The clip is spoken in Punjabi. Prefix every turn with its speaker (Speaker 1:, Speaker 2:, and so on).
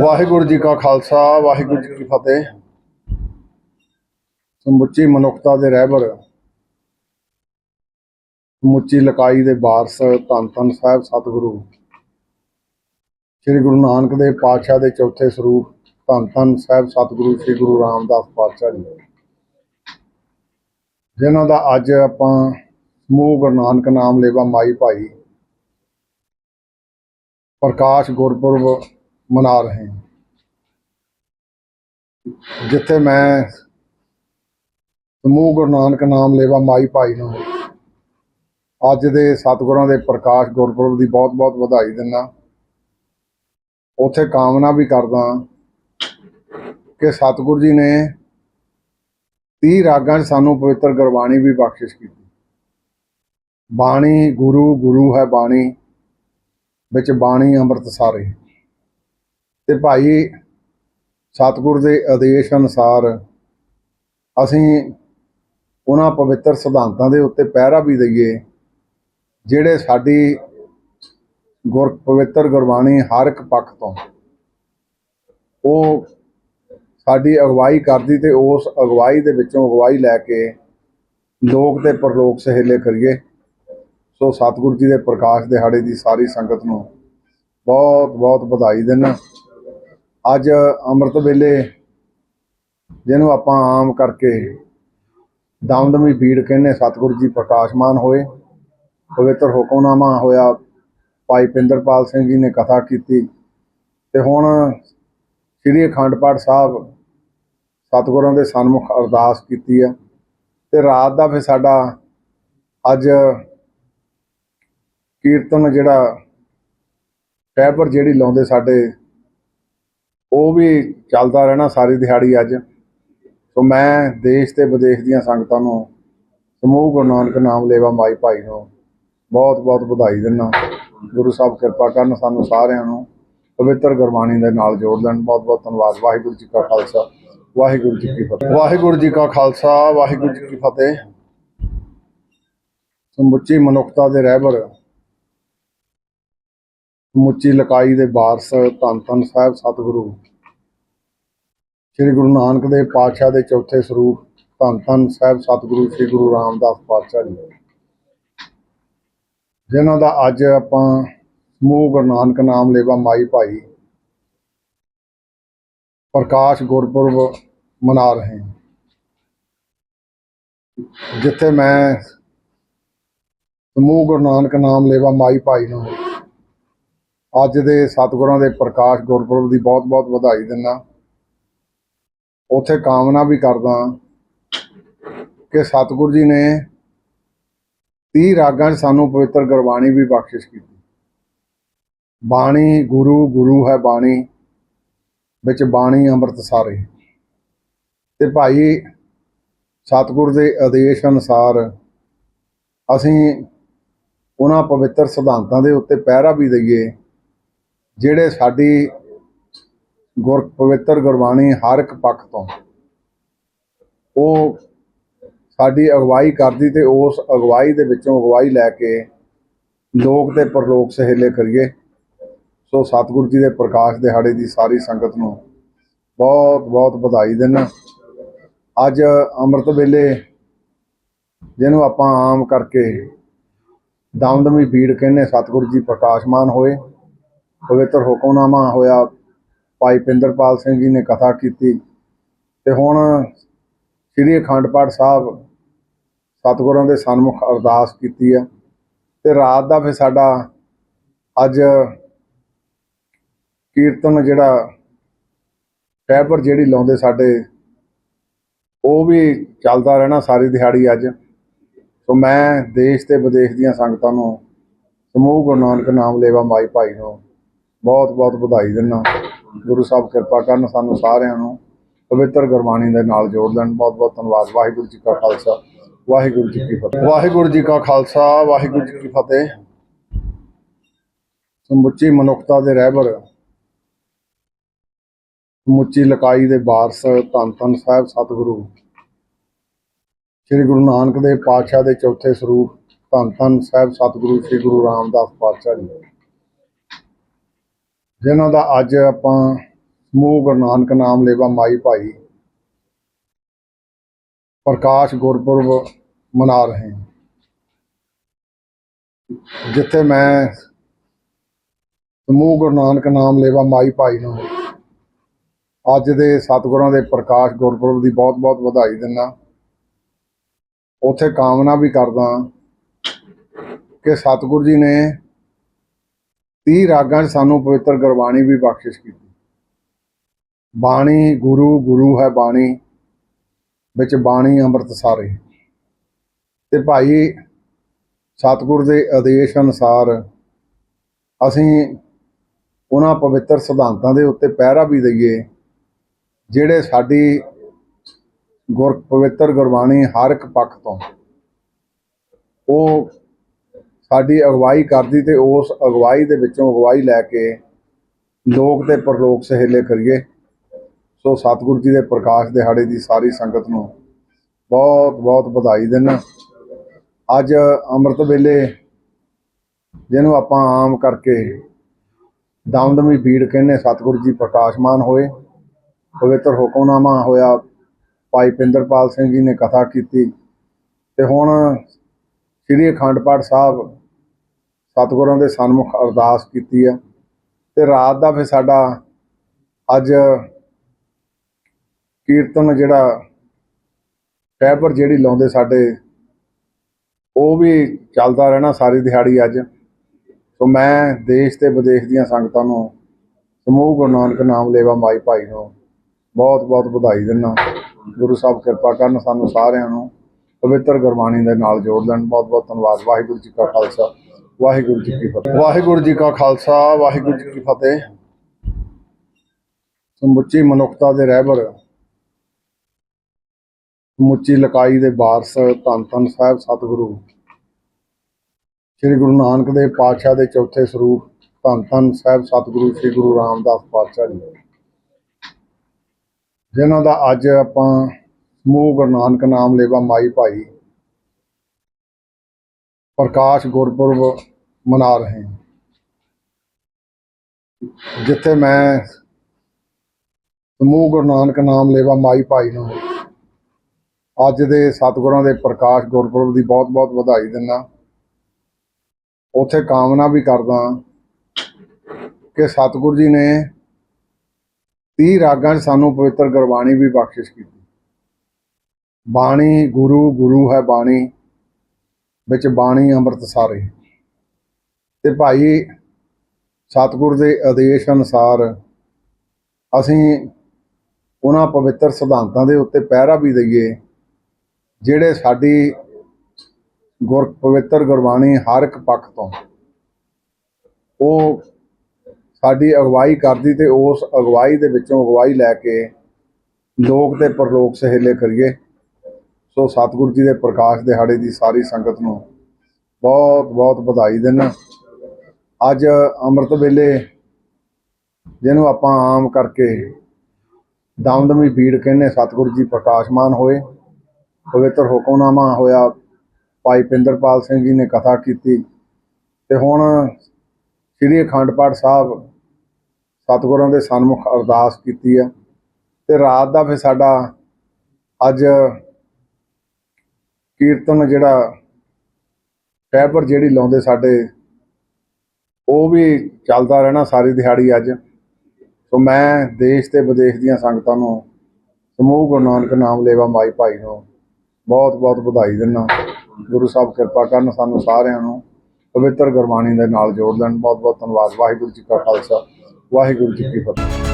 Speaker 1: ਵਾਹਿਗੁਰੂ ਜੀ ਕਾ ਖਾਲਸਾ, ਵਾਹਿਗੁਰੂ ਜੀ ਕੀ ਫਤਿਹ। ਸਮੁੱਚੀ ਮਨੁੱਖਤਾ ਦੇ ਰਹਿਬਰ, ਸਮੁੱਚੀ ਲਕਾਈ ਦੇ ਵਾਰਸ ਧੰਨ ਧੰਨ ਸਾਹਿਬ ਸਤਿਗੁਰੂ, ਸ੍ਰੀ ਗੁਰੂ ਨਾਨਕ ਦੇਵ ਪਾਤਸ਼ਾਹ ਦੇ ਚੌਥੇ ਸਰੂਪ ਧੰਨ ਧੰਨ ਸਾਹਿਬ ਸਤਿਗੁਰੂ ਸ੍ਰੀ ਗੁਰੂ ਰਾਮਦਾਸ ਪਾਤਸ਼ਾਹ ਜੀ। ਜਿਨ੍ਹਾਂ ਦਾ ਅੱਜ ਆਪਾਂ ਸਮੂਹ ਗੁਰੂ ਨਾਨਕ ਨਾਮ ਲੇਵਾ ਮਾਈ ਭਾਈ, ਪ੍ਰਕਾਸ਼ ਗੁਰਪੁਰਬ ਮਨਾ ਰਹੇ ਹਾਂ। ਜਿੱਥੇ ਮੈਂ ਸਮੂਹ ਗੁਰੂ ਨਾਨਕ ਨਾਮ ਲੇਵਾ ਮਾਈ ਭਾਈ ਨੂੰ ਅੱਜ ਦੇ ਸਤਿਗੁਰਾਂ ਦੇ ਪ੍ਰਕਾਸ਼ ਗੁਰਪੁਰਬ ਦੀ ਬਹੁਤ-ਬਹੁਤ ਵਧਾਈ ਦਿੰਦਾ। ਉੱਥੇ ਕਾਮਨਾ ਵੀ ਕਰਦਾ ਕਿ ਸਤਿਗੁਰ ਜੀ ਨੇ 30 ਰਾਗਾਂ 'ਚ ਸਾਨੂੰ ਪਵਿੱਤਰ ਗੁਰਬਾਣੀ ਵੀ ਬਖਸ਼ਿਸ਼ ਕੀਤੀ। ਬਾਣੀ ਗੁਰੂ ਗੁਰੂ ਹੈ ਬਾਣੀ, ਵਿੱਚ ਬਾਣੀ ਅੰਮ੍ਰਿਤ ਸਾਰੇ ਤੇ ਭਾਈ ਸਤਿਗੁਰ ਦੇ ਆਦੇਸ਼ ਅਨੁਸਾਰ ਅਸੀਂ ਉਹਨਾਂ ਪਵਿੱਤਰ ਸਿਧਾਂਤਾਂ ਦੇ ਉੱਤੇ ਪਹਿਰਾ ਵੀ ਦਈਏ, ਜਿਹੜੇ ਸਾਡੀ ਗੁਰ, ਪਵਿੱਤਰ ਗੁਰਬਾਣੀ ਹਰ ਇੱਕ ਪੱਖ ਤੋਂ। ਉਹ ਸਾਡੀ ਅਗਵਾਈ ਕਰਦੀ ਤੇ ਉਸ ਅਗਵਾਈ ਦੇ ਵਿੱਚੋਂ ਅਗਵਾਈ ਲੈ ਕੇ ਲੋਕ ਤੇ ਪਰਲੋਕ ਸਹੇਲੇ ਕਰੀਏ। ਸੋ ਸਤਿਗੁਰੂ ਜੀ ਦੇ ਪ੍ਰਕਾਸ਼ ਦਿਹਾੜੇ ਦੀ ਸਾਰੀ ਸੰਗਤ ਨੂੰ ਬਹੁਤ ਬਹੁਤ ਵਧਾਈ ਦਿੰਦਾ। ਅੱਜ ਅੰਮ੍ਰਿਤ ਵੇਲੇ ਜਿਹਨੂੰ ਆਪਾਂ ਆਮ ਕਰਕੇ ਦਮਦਮੀ ਬੀੜ ਕਹਿੰਦੇ ਸਤਿਗੁਰੂ ਜੀ ਪ੍ਰਕਾਸ਼ਮਾਨ ਹੋਏ, ਪਵਿੱਤਰ ਹੁਕਮਨਾਮਾ ਹੋਇਆ, ਭਾਈ ਪਿੰਦਰਪਾਲ ਸਿੰਘ ਜੀ ਨੇ ਕਥਾ ਕੀਤੀ ਤੇ ਹੁਣ ਸ੍ਰੀ ਅਖੰਡ ਪਾਠ ਸਾਹਿਬ ਸਤਿਗੁਰਾਂ ਦੇ ਸਨਮੁਖ ਅਰਦਾਸ ਕੀਤੀ ਆ ਤੇ ਰਾਤ ਦਾ ਫਿਰ ਸਾਡਾ ਅੱਜ ਕੀਰਤਨ ਜਿਹੜਾ, ਟੈਬਰ ਜਿਹੜੀ ਲਾਉਂਦੇ ਸਾਡੇ ਉਹ ਵੀ ਚੱਲਦਾ ਰਹਿਣਾ ਸਾਰੀ ਦਿਹਾੜੀ ਅੱਜ। ਸੋ ਮੈਂ ਦੇਸ਼ ਤੇ ਵਿਦੇਸ਼ ਦੀਆਂ ਸੰਗਤਾਂ ਨੂੰ, ਸਮੂਹ ਗੁਰੂ ਨਾਨਕ ਨਾਮ ਲੇਵਾ ਮਾਈ ਭਾਈ ਨੂੰ ਬਹੁਤ ਬਹੁਤ ਵਧਾਈ ਦਿੰਦਾ ਗੁਰੂ ਸਾਹਿਬ ਕਿਰਪਾ ਕਰਨ ਸਾਨੂੰ ਸਾਰਿਆਂ ਨੂੰ ਪਵਿੱਤਰ ਗੁਰਬਾਣੀ ਦੇ ਨਾਲ ਜੋੜ ਲੈਣ ਬਹੁਤ ਬਹੁਤ ਧੰਨਵਾਦ। ਵਾਹਿਗੁਰੂ ਜੀ ਕਾ ਖਾਲਸਾ। ਵਾਹਿਗੁਰੂ ਜੀ ਕੀ ਫਤਿਹ। ਵਾਹਿਗੁਰੂ ਜੀ ਕਾ ਖਾਲਸਾ। ਵਾਹਿਗੁਰੂ ਜੀ ਕੀ ਫਤਿਹ। ਸਮੁੱਚੀ ਮਨੁੱਖਤਾ ਦੇ ਰਹਿਬਰ ਸਮੁੱਚੀ ਲਕਾਈ ਦੇ ਵਾਰਸ ਧੰਨ ਧੰਨ ਸਾਹਿਬ ਸਤਿਗੁਰੂ। ਸ੍ਰੀ ਗੁਰੂ ਨਾਨਕ ਦੇਵ ਪਾਤਸ਼ਾਹ ਦੇ ਚੌਥੇ ਸਰੂਪ ਧੰਨ ਧੰਨ ਸਾਹਿਬ ਸਤਿਗੁਰੂ ਸ੍ਰੀ ਗੁਰੂ ਰਾਮਦਾਸ ਪਾਤਸ਼ਾਹ ਜੀ। ਜਿਨ੍ਹਾਂ ਦਾ ਅੱਜ ਆਪਾਂ ਸਮੂਹ ਗੁਰੂ ਨਾਨਕ ਨਾਮ ਲੇਵਾ ਮਾਈ ਭਾਈ ਪ੍ਰਕਾਸ਼ ਗੁਰਪੁਰਬ ਮਨਾ ਰਹੇ ਹਾਂ। ਜਿੱਥੇ ਮੈਂ ਸਮੂਹ ਗੁਰੂ ਨਾਨਕ ਨਾਮ ਲੇਵਾ ਮਾਈ ਭਾਈ ਨੂੰ ਅੱਜ ਦੇ ਸਤਿਗੁਰਾਂ ਦੇ ਪ੍ਰਕਾਸ਼ ਗੁਰਪੁਰਬ ਦੀ ਬਹੁਤ-ਬਹੁਤ ਵਧਾਈ ਦਿੰਦਾ। ਉੱਥੇ ਕਾਮਨਾ ਵੀ ਕਰਦਾ ਕਿ ਸਤਿਗੁਰ ਜੀ ਨੇ 30 ਰਾਗਾਂ 'ਚ ਸਾਨੂੰ ਪਵਿੱਤਰ ਗੁਰਬਾਣੀ ਵੀ ਬਖਸ਼ਿਸ਼ ਕੀਤੀ। ਬਾਣੀ ਗੁਰੂ ਗੁਰੂ ਹੈ ਬਾਣੀ, ਵਿੱਚ ਬਾਣੀ ਅੰਮ੍ਰਿਤ ਸਾਰੇ। ਤੇ ਭਾਈ, ਸਤਿਗੁਰ ਦੇ ਆਦੇਸ਼ ਅਨੁਸਾਰ ਅਸੀਂ ਉਹਨਾਂ ਪਵਿੱਤਰ ਸਿਧਾਂਤਾਂ ਦੇ ਉੱਤੇ ਪਹਿਰਾ ਵੀ ਦਈਏ। ਜਿਹੜੇ ਸਾਡੀ ਗੁਰ ਪਵਿੱਤਰ ਗੁਰਬਾਣੀ ਹਰ ਇੱਕ ਪੱਖ ਤੋਂ ਉਹ ਸਾਡੀ ਅਗਵਾਈ ਕਰਦੀ ਤੇ ਉਸ ਅਗਵਾਈ ਦੇ ਵਿੱਚੋਂ ਅਗਵਾਈ ਲੈ ਕੇ ਲੋਕ ਤੇ ਪਰਲੋਕ ਸਹੇਲੇ ਕਰੀਏ। ਸੋ ਸਤਿਗੁਰੂ ਜੀ ਦੇ ਪ੍ਰਕਾਸ਼ ਦਿਹਾੜੇ ਦੀ ਸਾਰੀ ਸੰਗਤ ਨੂੰ ਬਹੁਤ ਬਹੁਤ ਵਧਾਈ ਦਿੰਦਾ ਅੱਜ ਅੰਮ੍ਰਿਤ ਵੇਲੇ ਜਿਹਨੂੰ ਆਪਾਂ ਆਮ ਕਰਕੇ ਦਮਦਮੀ ਬੀੜ ਕਹਿੰਦੇ ਸਤਿਗੁਰੂ ਜੀ ਪ੍ਰਕਾਸ਼ਮਾਨ ਹੋਏ। ਪਵਿੱਤਰ ਹੁਕਮਨਾਮਾ ਹੋਇਆ। ਭਾਈ ਪਿੰਦਰਪਾਲ ਸਿੰਘ ਜੀ ਨੇ ਕਥਾ ਕੀਤੀ ਤੇ ਹੁਣ ਸ੍ਰੀ ਅਖੰਡ ਪਾਠ ਸਾਹਿਬ ਸਤਿਗੁਰਾਂ ਦੇ ਸਨਮੁਖ ਅਰਦਾਸ ਕੀਤੀ ਆ। ਤੇ ਰਾਤ ਦਾ ਫਿਰ ਸਾਡਾ ਅੱਜ ਕੀਰਤਨ ਜਿਹੜਾ ਟੈਬਰ ਜਿਹੜੀ ਲਾਉਂਦੇ ਸਾਡੇ, ਉਹ ਵੀ ਚੱਲਦਾ ਰਹਿਣਾ ਸਾਰੀ ਦਿਹਾੜੀ ਅੱਜ। ਸੋ ਮੈਂ ਦੇਸ਼ ਤੇ ਵਿਦੇਸ਼ ਦੀਆਂ ਸੰਗਤਾਂ ਨੂੰ ਸਮੂਹ ਗੁਰੂ ਨਾਨਕ ਨਾਮ ਲੇਵਾ ਮਾਈ ਭਾਈ ਨੂੰ ਬਹੁਤ ਬਹੁਤ ਵਧਾਈ ਦਿੰਦਾ। ਗੁਰੂ ਸਾਹਿਬ ਕਿਰਪਾ ਕਰਨ ਸਾਨੂੰ ਸਾਰਿਆਂ ਨੂੰ ਪਵਿੱਤਰ ਗੁਰਬਾਣੀ ਦੇ ਨਾਲ ਜੋੜ ਲੈਣ ਬਹੁਤ ਬਹੁਤ ਧੰਨਵਾਦ। ਵਾਹਿਗੁਰੂ ਜੀ ਕਾ ਖਾਲਸਾ। ਵਾਹਿਗੁਰੂ ਜੀ ਕੀ ਫਤਿਹ। ਵਾਹਿਗੁਰੂ ਜੀ ਕਾ ਖਾਲਸਾ। ਵਾਹਿਗੁਰੂ ਜੀ ਕੀ ਫਤਿਹ। ਸਮੁੱਚੀ ਮਨੁੱਖਤਾ ਦੇ ਰਹਿਬਰ। ਸਮੁੱਚੀ ਲਕਾਈ ਦੇ ਵਾਰਸ ਧੰਨ ਧੰਨ ਸਾਹਿਬ ਸਤਿਗੁਰੂ। ਸ੍ਰੀ ਗੁਰੂ ਨਾਨਕ ਦੇਵ ਪਾਤਸ਼ਾਹ ਦੇ ਚੌਥੇ ਸਰੂਪ ਧੰਨ ਧੰਨ ਸਾਹਿਬ ਸਤਿਗੁਰੂ ਸ੍ਰੀ ਗੁਰੂ ਰਾਮਦਾਸ ਪਾਤਸ਼ਾਹ ਜੀ। ਜਿਨ੍ਹਾਂ ਦਾ ਅੱਜ ਆਪਾਂ ਸਮੂਹ ਗੁਰੂ ਨਾਨਕ ਨਾਮ ਲੇਵਾ ਮਾਈ ਭਾਈ ਪ੍ਰਕਾਸ਼ ਗੁਰਪੁਰਬ ਮਨਾ ਰਹੇ ਹਾਂ। ਜਿੱਥੇ ਮੈਂ ਸਮੂਹ ਗੁਰੂ ਨਾਨਕ ਨਾਮ ਲੇਵਾ ਮਾਈ ਭਾਈ ਨੂੰ ਅੱਜ ਦੇ ਸਤਿਗੁਰਾਂ ਦੇ ਪ੍ਰਕਾਸ਼ ਗੁਰਪੁਰਬ ਦੀ ਬਹੁਤ-ਬਹੁਤ ਵਧਾਈ ਦਿੰਦਾ। ਉੱਥੇ ਕਾਮਨਾ ਵੀ ਕਰਦਾ ਕਿ ਸਤਿਗੁਰ ਜੀ ਨੇ 30 ਰਾਗਾਂ 'ਚ ਸਾਨੂੰ ਪਵਿੱਤਰ ਗੁਰਬਾਣੀ ਵੀ ਬਖਸ਼ਿਸ਼ ਕੀਤੀ। ਬਾਣੀ ਗੁਰੂ ਗੁਰੂ ਹੈ ਬਾਣੀ, ਵਿੱਚ ਬਾਣੀ ਅੰਮ੍ਰਿਤ ਸਾਰੇ। ਤੇ ਭਾਈ ਸਤਿਗੁਰ ਦੇ ਆਦੇਸ਼ ਅਨੁਸਾਰ ਅਸੀਂ ਉਹਨਾਂ ਪਵਿੱਤਰ ਸਿਧਾਂਤਾਂ ਦੇ ਉੱਤੇ ਪਹਿਰਾ ਵੀ ਦਈਏ, ਜਿਹੜੇ ਸਾਡੀ ਗੁਰ, ਪਵਿੱਤਰ ਗੁਰਬਾਣੀ ਹਰ ਇੱਕ ਪੱਖ ਤੋਂ ਉਹ ਸਾਡੀ ਅਗਵਾਈ ਕਰਦੀ ਤੇ ਉਸ ਅਗਵਾਈ ਦੇ ਵਿੱਚੋਂ ਅਗਵਾਈ ਲੈ ਕੇ ਲੋਕ ਤੇ ਪਰਲੋਕ ਸਹੇਲੇ ਕਰੀਏ। ਸੋ ਸਤਿਗੁਰੂ ਜੀ ਦੇ ਪ੍ਰਕਾਸ਼ ਦਿਹਾੜੇ ਦੀ ਸਾਰੀ ਸੰਗਤ ਨੂੰ ਬਹੁਤ ਬਹੁਤ ਵਧਾਈ ਦਿੰਦਾ ਅੱਜ ਅੰਮ੍ਰਿਤ ਵੇਲੇ ਜਿਹਨੂੰ ਆਪਾਂ ਆਮ ਕਰਕੇ ਦਮਦਮੀ ਪੀੜ ਕਹਿੰਦੇ ਸਤਿਗੁਰੂ ਜੀ ਪ੍ਰਕਾਸ਼ਮਾਨ ਹੋਏ। ਪਵਿੱਤਰ ਹੁਕਮਨਾਮਾ ਹੋਇਆ। ਭਾਈ ਪਿੰਦਰਪਾਲ ਸਿੰਘ ਜੀ ਨੇ ਕਥਾ ਕੀਤੀ ਤੇ ਹੁਣ ਸ੍ਰੀ ਅਖੰਡ ਪਾਠ ਸਾਹਿਬ ਸਤਿਗੁਰਾਂ ਦੇ ਸਨਮੁਖ ਅਰਦਾਸ ਕੀਤੀ ਆ ਤੇ ਰਾਤ ਦਾ ਫਿਰ ਸਾਡਾ ਅੱਜ ਕੀਰਤਨ ਜਿਹੜਾ ਟੈਬਰ ਜਿਹੜੀ ਲਾਉਂਦੇ ਸਾਡੇ, ਉਹ ਵੀ ਚੱਲਦਾ ਰਹਿਣਾ ਸਾਰੀ ਦਿਹਾੜੀ ਅੱਜ। ਸੋ ਮੈਂ ਦੇਸ਼ ਤੇ ਵਿਦੇਸ਼ ਦੀਆਂ ਸੰਗਤਾਂ ਨੂੰ, ਸਮੂਹ ਗੁਰੂ ਨਾਨਕ ਨਾਮ ਲੇਵਾ ਮਾਈ ਭਾਈ ਨੂੰ ਬਹੁਤ ਬਹੁਤ ਵਧਾਈ ਦਿੰਦਾ ਗੁਰੂ ਸਾਹਿਬ ਕਿਰਪਾ ਕਰਨ ਸਾਨੂੰ ਸਾਰਿਆਂ ਨੂੰ ਪਵਿੱਤਰ ਗੁਰਬਾਣੀ ਦੇ ਨਾਲ ਜੋੜ ਦੇਣ। ਬਹੁਤ ਬਹੁਤ ਧੰਨਵਾਦ। ਵਾਹਿਗੁਰੂ ਜੀ ਕਾ ਖਾਲਸਾ। ਵਾਹਿਗੁਰੂ ਜੀ ਕੀ ਫਤਿਹ। ਵਾਹਿਗੁਰੂ ਜੀ ਕਾ ਖਾਲਸਾ, ਵਾਹਿਗੁਰੂ ਜੀ ਕੀ ਫਤਿਹ। ਸਮੁੱਚੀ ਮਨੁੱਖਤਾ ਦੇ ਰਹਿਬਰ, ਸਮੁੱਚੀ ਲਕਾਈ ਦੇ ਵਾਰਸ ਧੰਨ ਧੰਨ ਸਾਹਿਬ ਸਤਿਗੁਰੂ, ਸ੍ਰੀ ਗੁਰੂ ਨਾਨਕ ਦੇਵ ਪਾਤਸ਼ਾਹ ਦੇ ਚੌਥੇ ਸਰੂਪ ਧੰਨ ਧੰਨ ਸਾਹਿਬ ਸਤਿਗੁਰੂ ਸ੍ਰੀ ਗੁਰੂ ਰਾਮਦਾਸ ਪਾਤਸ਼ਾਹ ਜੀ। ਜਿਨ੍ਹਾਂ ਦਾ ਅੱਜ ਆਪਾਂ ਸਮੂਹ ਗੁਰੂ ਨਾਨਕ ਨਾਮ ਲੇਵਾ ਮਾਈ ਭਾਈ ਪ੍ਰਕਾਸ਼ ਗੁਰਪੁਰਬ ਮਨਾ ਰਹੇ ਹਾਂ। ਜਿੱਥੇ ਮੈਂ ਸਮੂਹ ਗੁਰੂ ਨਾਨਕ ਨਾਮ ਲੇਵਾ ਮਾਈ ਭਾਈ ਨੂੰ ਅੱਜ ਦੇ ਸਤਿਗੁਰਾਂ ਦੇ ਪ੍ਰਕਾਸ਼ ਗੁਰਪੁਰਬ ਦੀ ਬਹੁਤ-ਬਹੁਤ ਵਧਾਈ ਦਿੰਦਾ। ਉੱਥੇ ਕਾਮਨਾ ਵੀ ਕਰਦਾ ਕਿ ਸਤਿਗੁਰ ਜੀ ਨੇ 30 ਰਾਗਾਂ 'ਚ ਸਾਨੂੰ ਪਵਿੱਤਰ ਗੁਰਬਾਣੀ ਵੀ ਬਖਸ਼ਿਸ਼ ਕੀਤੀ। ਬਾਣੀ ਗੁਰੂ ਗੁਰੂ ਹੈ ਬਾਣੀ। ਵਿੱਚ ਬਾਣੀ ਅੰਮ੍ਰਿਤ ਸਾਰੇ। ਤੇ ਭਾਈ ਸਤਿਗੁਰ ਦੇ ਆਦੇਸ਼ ਅਨੁਸਾਰ ਅਸੀਂ ਉਹਨਾਂ ਪਵਿੱਤਰ ਸਿਧਾਂਤਾਂ ਦੇ ਉੱਤੇ ਪਹਿਰਾ ਵੀ ਦਈਏ, ਜਿਹੜੇ ਸਾਡੀ ਗੁਰ ਪਵਿੱਤਰ ਗੁਰਬਾਣੀ ਹਰ ਇੱਕ ਪੱਖ ਤੋਂ ਉਹ ਸਾਡੀ ਅਗਵਾਈ ਕਰਦੀ ਤੇ ਉਸ ਅਗਵਾਈ ਦੇ ਵਿੱਚੋਂ ਅਗਵਾਈ ਲੈ ਕੇ ਲੋਕ ਤੇ ਪਰਲੋਕ ਸਹੇਲੇ ਕਰੀਏ। ਸੋ ਸਤਿਗੁਰੂ ਜੀ ਦੇ ਪ੍ਰਕਾਸ਼ ਦਿਹਾੜੇ ਦੀ ਸਾਰੀ ਸੰਗਤ ਨੂੰ ਬਹੁਤ ਬਹੁਤ ਵਧਾਈ ਦਿੰਦਾ। ਅੱਜ ਅੰਮ੍ਰਿਤ ਵੇਲੇ ਜਿਹਨੂੰ ਆਪਾਂ ਆਮ ਕਰਕੇ ਦਮਦਮੀ ਬੀੜ ਕਹਿੰਦੇ ਸਤਿਗੁਰੂ ਜੀ ਪ੍ਰਕਾਸ਼ਮਾਨ ਹੋਏ, ਪਵਿੱਤਰ ਹੁਕਮਨਾਮਾ ਹੋਇਆ। ਭਾਈ ਪਿੰਦਰਪਾਲ ਸਿੰਘ ਜੀ ਨੇ ਕਥਾ ਕੀਤੀ ਤੇ ਹੁਣ ਸ੍ਰੀ ਅਖੰਡ ਪਾਠ ਸਾਹਿਬ ਸਤਿਗੁਰਾਂ ਦੇ ਸਨਮੁਖ ਅਰਦਾਸ ਕੀਤੀ ਆ। ਤੇ ਰਾਤ ਦਾ ਫਿਰ ਸਾਡਾ ਅੱਜ ਕੀਰਤਨ ਜਿਹੜਾ ਟੈਬਰ ਜਿਹੜੀ ਲਾਉਂਦੇ ਸਾਡੇ, ਉਹ ਵੀ ਚੱਲਦਾ ਰਹਿਣਾ ਸਾਰੀ ਦਿਹਾੜੀ ਅੱਜ। ਸੋ ਮੈਂ ਦੇਸ਼ ਤੇ ਵਿਦੇਸ਼ ਦੀਆਂ ਸੰਗਤਾਂ ਨੂੰ, ਸਮੂਹ ਗੁਰੂ ਨਾਨਕ ਨਾਮ ਲੇਵਾ ਮਾਈ ਭਾਈ ਨੂੰ ਬਹੁਤ ਬਹੁਤ ਵਧਾਈ ਦਿੰਦਾ। ਗੁਰੂ ਸਾਹਿਬ ਕਿਰਪਾ ਕਰਨ ਸਾਨੂੰ ਸਾਰਿਆਂ ਨੂੰ ਪਵਿੱਤਰ ਗੁਰਬਾਣੀ ਦੇ ਨਾਲ ਜੋੜ ਦੇਣ। ਬਹੁਤ ਬਹੁਤ ਧੰਨਵਾਦ। ਵਾਹਿਗੁਰੂ ਜੀ ਕਾ ਖਾਲਸਾ, ਵਾਹਿਗੁਰੂ ਜੀ ਕੀ ਫਤਿਹ।